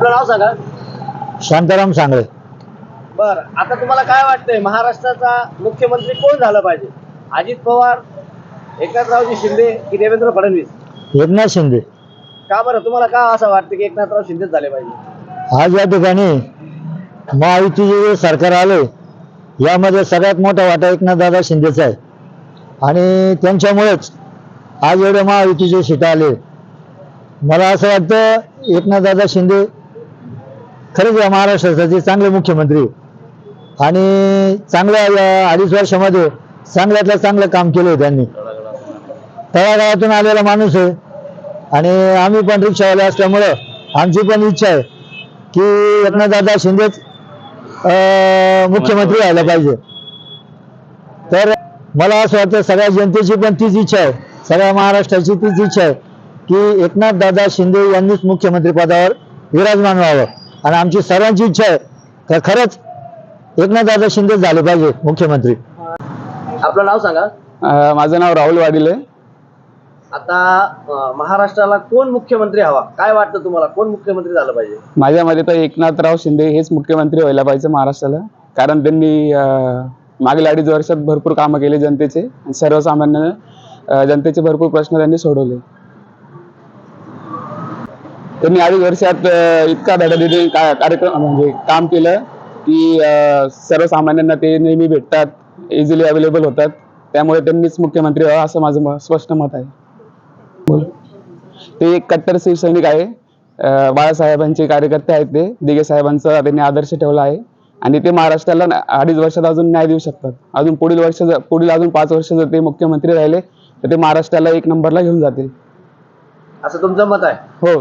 नाव सांगा. शांताराम सांगळे. बर आता तुम्हाला काय वाटतंय? महाराष्ट्राचा मुख्यमंत्री कोण झालं पाहिजे? अजित पवार एकनाथरावजी शिंदे की देवेंद्र फडणवीस? एकनाथ शिंदे. का बरं? तुम्हाला का असं वाटतं की एकनाथराव शिंदेच झाले पाहिजे? आज या ठिकाणी महायुतीचे जे सरकार आले यामध्ये सगळ्यात मोठा वाटा एकनाथदादा शिंदेचा आहे. आणि त्यांच्यामुळेच आज एवढे महायुतीचे सीट आले. मला असं वाटतं एकनाथदादा शिंदे खरंच या महाराष्ट्राचे चांगले मुख्यमंत्री आणि चांगल्या या अडीच वर्षामध्ये चांगल्यातलं चांगलं काम केलं त्यांनी. तळागाळातून आलेला माणूस आहे. आणि आम्ही पण रिक्षावाले असल्यामुळं आमची पण इच्छा आहे की एकनाथदादा शिंदेच अं, मुख्यमंत्री व्हायला पाहिजे. तर मला असं वाटतं सगळ्या जनतेची पण तीच इच्छा आहे. सगळ्या महाराष्ट्राची तीच इच्छा आहे की एकनाथदादा शिंदे यांनीच मुख्यमंत्री पदावर विराजमान व्हावं. आणि आमची सर्वांची इच्छा आहे का खरंच एकनाथदादा शिंदे झाले पाहिजे मुख्यमंत्री. आपलं नाव सांगा. अ, माझं नाव राहुल वाडिल. आहे आता अं, महाराष्ट्राला कोण मुख्यमंत्री हवा? काय वाटतं तुम्हाला? कोण मुख्यमंत्री झालं पाहिजे? माझ्या मते तर एकनाथराव शिंदे हेच मुख्यमंत्री व्हायला पाहिजे महाराष्ट्राला. कारण त्यांनी अ, मागील अडीच वर्षात भरपूर कामं केले जनतेचे. आणि सर्वसामान्य अ, जनतेचे भरपूर प्रश्न त्यांनी सोडवले. त्यांनी अडीच वर्षात इतका धडाधडी का कार्यक्रम म्हणजे काम केलं की सर्वसामान्यांना ते नेहमी भेटतात इझिली अवेलेबल होतात. त्यामुळे त्यांनीच मुख्यमंत्री व्हावं असं माझं स्पष्ट मत आहे. ते एक कट्टर शिवसैनिक आहे. बाळासाहेबांचे कार्यकर्ते आहेत ते. दिघे साहेबांचा त्यांनी आदर्श ठेवला आहे. आणि ते महाराष्ट्राला अडीच वर्षात अजून न्याय देऊ शकतात. अजून पुढील वर्ष जर- पुढील अजून पाच वर्ष जर ते मुख्यमंत्री राहिले तर ते महाराष्ट्राला एक नंबरला घेऊन जातील. असं तुमचं मत आहे? हो.